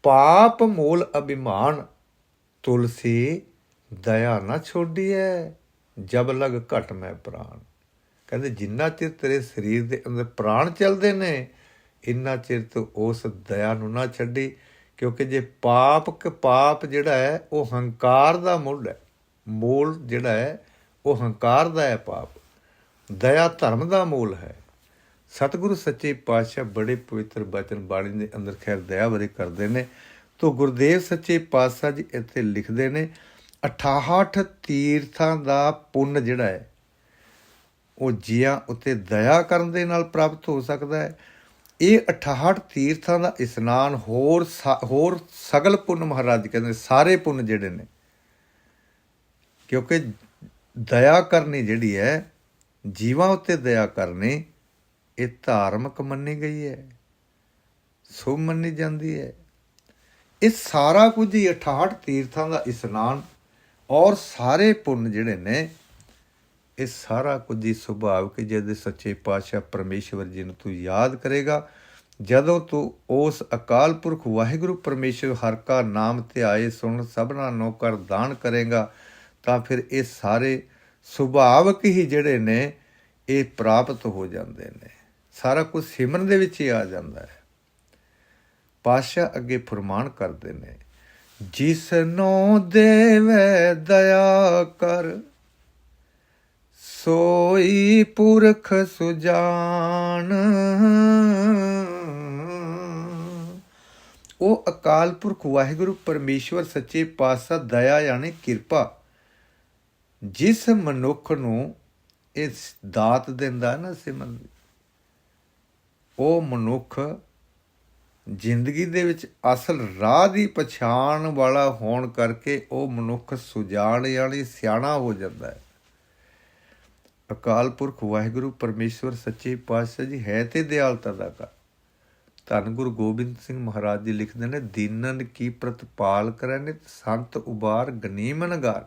ਪਾਪ ਮੂਲ ਅਭਿਮਾਨ, ਤੁਲਸੀ ਦਇਆ ਨਾ ਛੋਡੀਐ, ਜਬ ਲਗ ਘਟ ਮੈਂ ਪ੍ਰਾਨ ਕਹਿੰਦੇ, ਜਿੰਨਾ ਚਿਰ ਤੇਰੇ ਸਰੀਰ ਦੇ ਅੰਦਰ ਪ੍ਰਾਣ ਚੱਲਦੇ ਨੇ, ਇੰਨਾ ਚਿਰ ਤੂੰ ਉਸ ਦਇਆ ਨੂੰ ਨਾ ਛੱਡੀ। ਕਿਉਂਕਿ ਜੇ ਪਾਪ ਕ ਪਾਪ ਜਿਹੜਾ ਹੈ, ਉਹ ਹੰਕਾਰ ਦਾ ਮੁੱਢ ਹੈ। ਮੂਲ ਜਿਹੜਾ ਹੈ, ਉਹ ਹੰਕਾਰ ਦਾ ਹੈ ਪਾਪ। ਦਇਆ ਧਰਮ ਦਾ ਮੂਲ ਹੈ। ਸਤਿਗੁਰੂ ਸੱਚੇ ਪਾਤਸ਼ਾਹ ਬੜੇ ਪਵਿੱਤਰ ਬਚਨ ਬਾਣੀ ਦੇ ਅੰਦਰ ਖੈਰ ਦਇਆ ਬਾਰੇ ਕਰਦੇ ਨੇ। ਤੋ ਗੁਰਦੇਵ ਸੱਚੇ ਪਾਤਸ਼ਾਹ ਜੀ ਇੱਥੇ ਲਿਖਦੇ ਨੇ 68 ਤੀਰਥਾਂ ਦਾ ਪੁੰਨ ਜਿਹੜਾ ਹੈ, ਉਹ ਜੀਆਂ ਉੱਤੇ ਦਇਆ ਕਰਨ ਦੇ ਨਾਲ ਪ੍ਰਾਪਤ ਹੋ ਸਕਦਾ ਹੈ। ਇਹ 68 ਤੀਰਥਾਂ ਦਾ ਇਸ਼ਨਾਨ ਹੋਰ ਸਾ- ਹੋਰ ਸਗਲ ਪੁੰਨ ਮਹਾਰਾਜ ਜੀ ਕਹਿੰਦੇ ਸਾਰੇ ਪੁੰਨ ਜਿਹੜੇ ਨੇ। ਕਿਉਂਕਿ ਦਇਆ ਕਰਨੀ ਜਿਹੜੀ ਹੈ, ਜੀਵਾਂ ਉੱਤੇ ਦਇਆ ਕਰਨੀ, ਇਹ ਧਾਰਮਿਕ ਮੰਨੀ ਗਈ ਹੈ। ਸੁਭ ਮੰਨੀ ਜਾਂਦੀ ਹੈ। ਇਹ ਸਾਰਾ ਕੁਝ ਹੀ 68 ਤੀਰਥਾਂ ਦਾ ਇਸ਼ਨਾਨ ਔਰ ਸਾਰੇ ਪੁੰਨ ਜਿਹੜੇ ਨੇ ਇਹ ਸਾਰਾ ਕੁਝ ਹੀ ਸੁਭਾਵਿਕ ਜਿਹਦੇ ਸੱਚੇ ਪਾਤਸ਼ਾਹ ਪਰਮੇਸ਼ਵਰ ਜੀ ਨੂੰ ਤੂੰ ਯਾਦ ਕਰੇਗਾ। ਜਦੋਂ ਤੂੰ ਉਸ ਅਕਾਲ ਪੁਰਖ ਵਾਹਿਗੁਰੂ ਪਰਮੇਸ਼ਵਰ ਹਰ ਕਾ ਨਾਮ ਆਏ ਸੁਣ ਸਭਨਾ ਨੌਕਰ ਦਾਨ ਕਰੇਗਾ, ਤਾਂ ਫਿਰ ਇਹ ਸਾਰੇ ਸੁਭਾਵਿਕ ਹੀ ਜਿਹੜੇ ਨੇ, ਇਹ ਪ੍ਰਾਪਤ ਹੋ ਜਾਂਦੇ ਨੇ। ਸਾਰਾ ਕੁਝ ਸਿਮਰਨ ਦੇ ਵਿੱਚ ਹੀ ਆ ਜਾਂਦਾ ਹੈ। ਪਾਸ਼ਾ ਅੱਗੇ ਫਰਮਾਨ ਕਰਦੇ ਨੇ ਜਿਸ ਨੂੰ ਦੇਵੇ ਦਇਆ ਕਰ ਸੋਈ ਪੁਰਖ ਸੁਜਾਨ। ਉਹ ਅਕਾਲ ਪੁਰਖ ਵਾਹਿਗੁਰੂ ਪਰਮੇਸ਼ਵਰ ਸੱਚੇ ਪਾਤਸ਼ਾਹ ਦਇਆ ਯਾਨੀ ਕਿਰਪਾ, ਜਿਸ ਮਨੁੱਖ ਨੂੰ ਇਸ ਦਾਤ ਦਿੰਦਾ ਨਾ ਸਿਮਰਨ ਉਹ ਮਨੁੱਖ ਜ਼ਿੰਦਗੀ ਦੇ ਵਿੱਚ ਅਸਲ ਰਾਹ ਦੀ ਪਛਾਣ ਵਾਲਾ ਹੋਣ ਕਰਕੇ ਉਹ ਮਨੁੱਖ ਸੁਜਾਣ ਯਾਨੀ ਸਿਆਣਾ ਹੋ ਜਾਂਦਾ ਹੈ। ਅਕਾਲ ਪੁਰਖ ਵਾਹਿਗੁਰੂ ਪਰਮੇਸ਼ਵਰ ਸੱਚੇ ਪਾਤਸ਼ਾਹ ਜੀ, ਹੈ ਤੇ ਦਿਆਲਤਾ ਦਾ ਘਰ। ਧੰਨ ਗੁਰੂ ਗੋਬਿੰਦ ਸਿੰਘ ਮਹਾਰਾਜ ਜੀ ਲਿਖਦੇ ਨੇ, ਦੀਨਨ ਕੀ ਪ੍ਰਤਪਾਲ ਕਰੈ ਸੰਤ ਉਬਾਰ ਗਨੀਮਨ ਗਾਰ।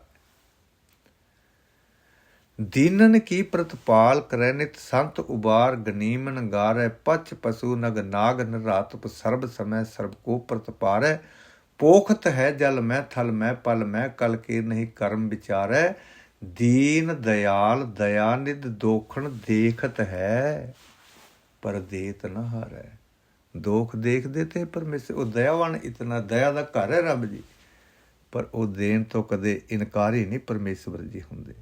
ਦੀਨਨ ਕੀ ਪ੍ਰਤਪਾਲ ਕਰੈ ਸੰਤ ਉਬਾਰ ਗਨੀਮਨ ਗਾਰੈ, ਪਛ ਪਸੂ ਨਗ ਨਾਗ ਨਰਾਤਪ ਸਰਬ ਸਮੈ ਸਰਬ ਕੋ ਪ੍ਰਤਪਾਰੈ, ਪੋਖਤ ਹੈ ਜਲ ਮੈਂ ਥਲ ਮੈਂ ਪਲ ਮੈਂ, ਕਲ ਕੇ ਨਹੀਂ ਕਰਮ ਵਿਚਾਰੈ। ਦੀਨ ਦਇਆਲ ਦਇਆ ਨਿਧ ਦੋਖਣ ਦੇਖਤ ਹੈ, ਪਰ ਦੇਤ ਨ ਹਾਰੈ। ਦੋਖ ਦੇਖਦੇ ਤੇ ਪਰਮੇਸ਼ਰ, ਉਹ ਦਇਆਵਾਨ ਇਤਨਾ, ਦਇਆ ਦਾ ਘਰ ਹੈ ਰੱਬ ਜੀ। ਪਰ ਉਹ ਦੇਣ ਤੋਂ ਕਦੇ ਇਨਕਾਰ ਹੀ ਨਹੀਂ ਪਰਮੇਸ਼ਵਰ ਜੀ ਹੁੰਦੇ।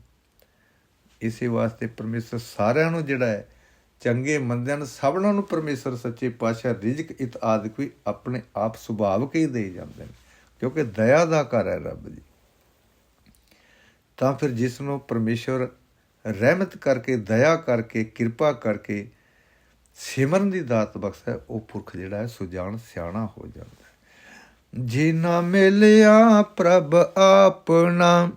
ਇਸੇ ਵਾਸਤੇ ਪਰਮੇਸ਼ਰ ਸਾਰਿਆਂ ਨੂੰ ਜਿਹੜਾ ਹੈ, ਚੰਗੇ ਮੰਦਿਆਂ ਨੂੰ, ਸਭਨਾਂ ਨੂੰ ਪਰਮੇਸ਼ਰ ਸੱਚੇ ਪਾਤਸ਼ਾਹ ਰਿਜ਼ਕ ਇਤ ਆਦਿ ਕੋਈ ਆਪਣੇ ਆਪ ਸੁਭਾਵਕ ਹੀ ਦੇ ਜਾਂਦੇ ਨੇ। ਕਿਉਂਕਿ ਦਇਆ ਦਾ ਘਰ ਹੈ ਰੱਬ ਜੀ। ਤਾਂ ਫਿਰ ਜਿਸ ਨੂੰ ਪਰਮੇਸ਼ਰ ਰਹਿਮਤ ਕਰਕੇ ਦਇਆ ਕਰਕੇ ਕਿਰਪਾ ਕਰਕੇ ਸਿਮਰਨ ਦੀ ਦਾਤ ਬਖਸ਼ਦਾ ਹੈ, ਉਹ ਪੁਰਖ ਜਿਹੜਾ ਹੈ ਸੁਜਾਨ ਸਿਆਣਾ ਹੋ ਜਾਂਦਾ ਹੈ। ਜਿਨਾ ਮਿਲਿਆ ਪ੍ਰਭ ਆਪਣਾ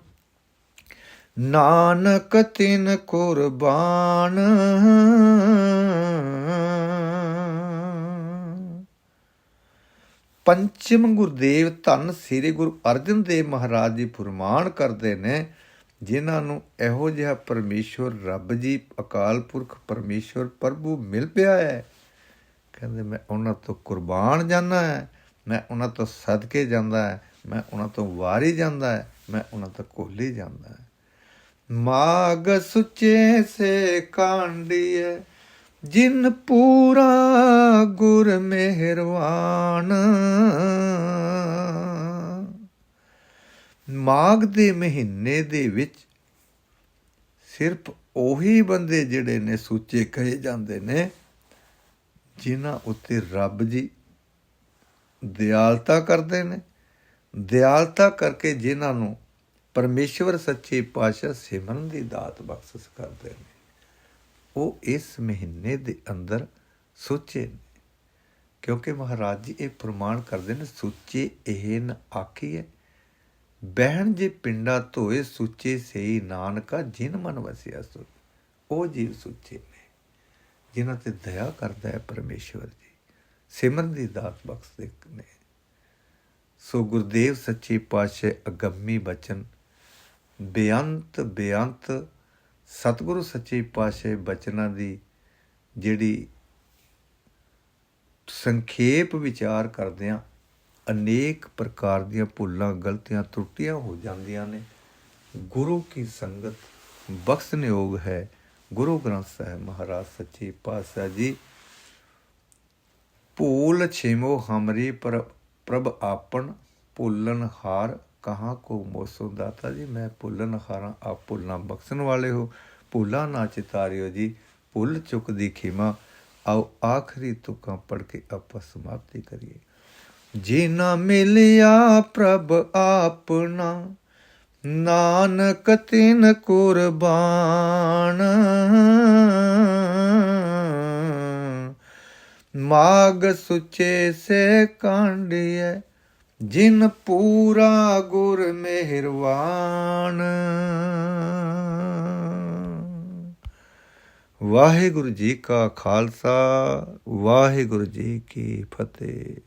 ਨਾਨਕ ਤਿਨ ਕੁਰਬਾਨ। ਪੰਚਮ ਗੁਰਦੇਵ ਧੰਨ ਸ੍ਰੀ ਗੁਰੂ ਅਰਜਨ ਦੇਵ ਮਹਾਰਾਜ ਜੀ ਫਰਮਾਨ ਕਰਦੇ ਨੇ ਜਿਨ੍ਹਾਂ ਨੂੰ ਇਹੋ ਜਿਹਾ ਪਰਮੇਸ਼ਵਰ, ਰੱਬ ਜੀ, ਅਕਾਲ ਪੁਰਖ ਪਰਮੇਸ਼ਵਰ, ਪ੍ਰਭੂ ਮਿਲ ਪਿਆ ਹੈ। ਕਹਿੰਦੇ, ਮੈਂ ਉਹਨਾਂ ਤੋਂ ਕੁਰਬਾਨ ਜਾਂਦਾ ਹੈ, ਮੈਂ ਉਹਨਾਂ ਤੋਂ ਸਦਕੇ ਜਾਂਦਾ ਹੈ, ਮੈਂ ਉਹਨਾਂ ਤੋਂ ਵਾਰੀ ਜਾਂਦਾ ਹੈ, ਮੈਂ ਉਹਨਾਂ ਤੋਂ ਕੋਲੀ ਜਾਂਦਾ ਹੈ। ਮਾਗ ਸੁਚੇ ਸੇ ਕਾਂਡੀਏ ਜਿਨ ਪੂਰਾ ਗੁਰ ਮਿਹਰਵਾਨ। ਮਾਘ ਦੇ ਮਹੀਨੇ ਦੇ ਵਿੱਚ ਸਿਰਫ ਉਹੀ ਬੰਦੇ ਜਿਹੜੇ ਨੇ ਸੁੱਚੇ ਕਹੇ ਜਾਂਦੇ ਨੇ, ਜਿਨ੍ਹਾਂ ਉੱਤੇ ਰੱਬ ਜੀ ਦਿਆਲਤਾ ਕਰਦੇ ਨੇ। ਦਿਆਲਤਾ ਕਰਕੇ ਜਿਨ੍ਹਾਂ ਨੂੰ ਪਰਮੇਸ਼ਵਰ ਸੱਚੇ ਪਾਤਸ਼ਾਹ ਸਿਮਰਨ ਦੀ ਦਾਤ ਬਖਸ਼ਿਸ਼ ਕਰਦੇ ਨੇ, ਉਹ ਇਸ ਮਹੀਨੇ ਦੇ ਅੰਦਰ ਸੁੱਚੇ ਨੇ। ਕਿਉਂਕਿ ਮਹਾਰਾਜ ਜੀ ਇਹ ਪ੍ਰਮਾਣ ਕਰਦੇ ਨੇ, ਸੁੱਚੇ ਇਹ ਨ ਆਖੀਏ ਬਹਿਣ ਜੇ ਪਿੰਡਾ ਧੋਏ ਸੁੱਚੇ ਸਈ ਨਾਨਕਾ ਜਿਨ ਮਨ ਵਸਿਆ ਸੋ ਉਹ ਜੀਵ ਸੁੱਚੇ ਨੇ, ਜਿਨ੍ਹਾਂ ਤੇ ਦਇਆ ਕਰਦਾ ਹੈ ਪਰਮੇਸ਼ਵਰ ਜੀ, ਸਿਮਰਨ ਦੀ ਦਾਤ ਬਖਸ਼ਦੇ ਨੇ। ਸੋ ਗੁਰਦੇਵ ਸੱਚੇ ਪਾਤਸ਼ਾਹ ਅਗੰਮੀ ਬਚਨ, ਬੇਅੰਤ ਬੇਅੰਤ ਸਤਿਗੁਰੂ ਸੱਚੇ ਪਾਤਸ਼ਾਹ ਬਚਨਾਂ ਦੀ ਜਿਹੜੀ ਸੰਖੇਪ ਵਿਚਾਰ ਕਰਦਿਆਂ ਅਨੇਕ ਪ੍ਰਕਾਰ ਦੀਆਂ ਭੁੱਲਾਂ, ਗਲਤੀਆਂ ਤਰੁੱਟੀਆਂ ਹੋ ਜਾਂਦੀਆਂ ਨੇ। ਗੁਰੂ ਕੀ ਸੰਗਤ ਬਖਸ਼ਨਯੋਗ ਹੈ। ਗੁਰੂ ਗ੍ਰੰਥ ਸਾਹਿਬ ਮਹਾਰਾਜ ਸੱਚੇ ਪਾਤਸ਼ਾਹ ਜੀ, ਭੂਲ ਛਿਮੋ ਹਮਰੀ ਪਰ, ਪ੍ਰਭ ਆਪਨ ਭੁੱਲਨ ਹਾਰ ਕਹਾਂ ਕੋ ਮੋਸੋ ਦਾਤਾ ਜੀ। ਮੈਂ ਭੁੱਲਨ ਹਾਰਾਂ, ਆਪ ਭੁੱਲਣਾ ਬਖਸ਼ਣ ਵਾਲੇ ਹੋ। ਭੁੱਲਾ ਨਾ ਚਿਤਾਰਿਓ ਜੀ, ਭੁੱਲ ਚੁੱਕ ਦੀ ਖਿਮਾ। ਆਓ ਆਖਰੀ ਤੁਕਾਂ ਪੜ ਕੇ ਆਪਾਂ ਸਮਾਪਤੀ ਕਰੀਏ। ਜੇ ਨਾ ਮਿਲਿਆ ਪ੍ਰਭ ਆਪਣਾ, ਨਾਨਕ ਤਿਨ ਕੁਰਬਾਨ। ਮਾਗ ਸੁਚੇ ਸੇ ਕਾਂਡੀਏ ਜਿਨ ਪੂਰਾ ਗੁਰ ਮਿਹਰਵਾਨ। ਵਾਹਿਗੁਰੂ ਜੀ ਕਾ ਖਾਲਸਾ, ਵਾਹਿਗੁਰੂ ਜੀ ਕੀ ਫਤਿਹ।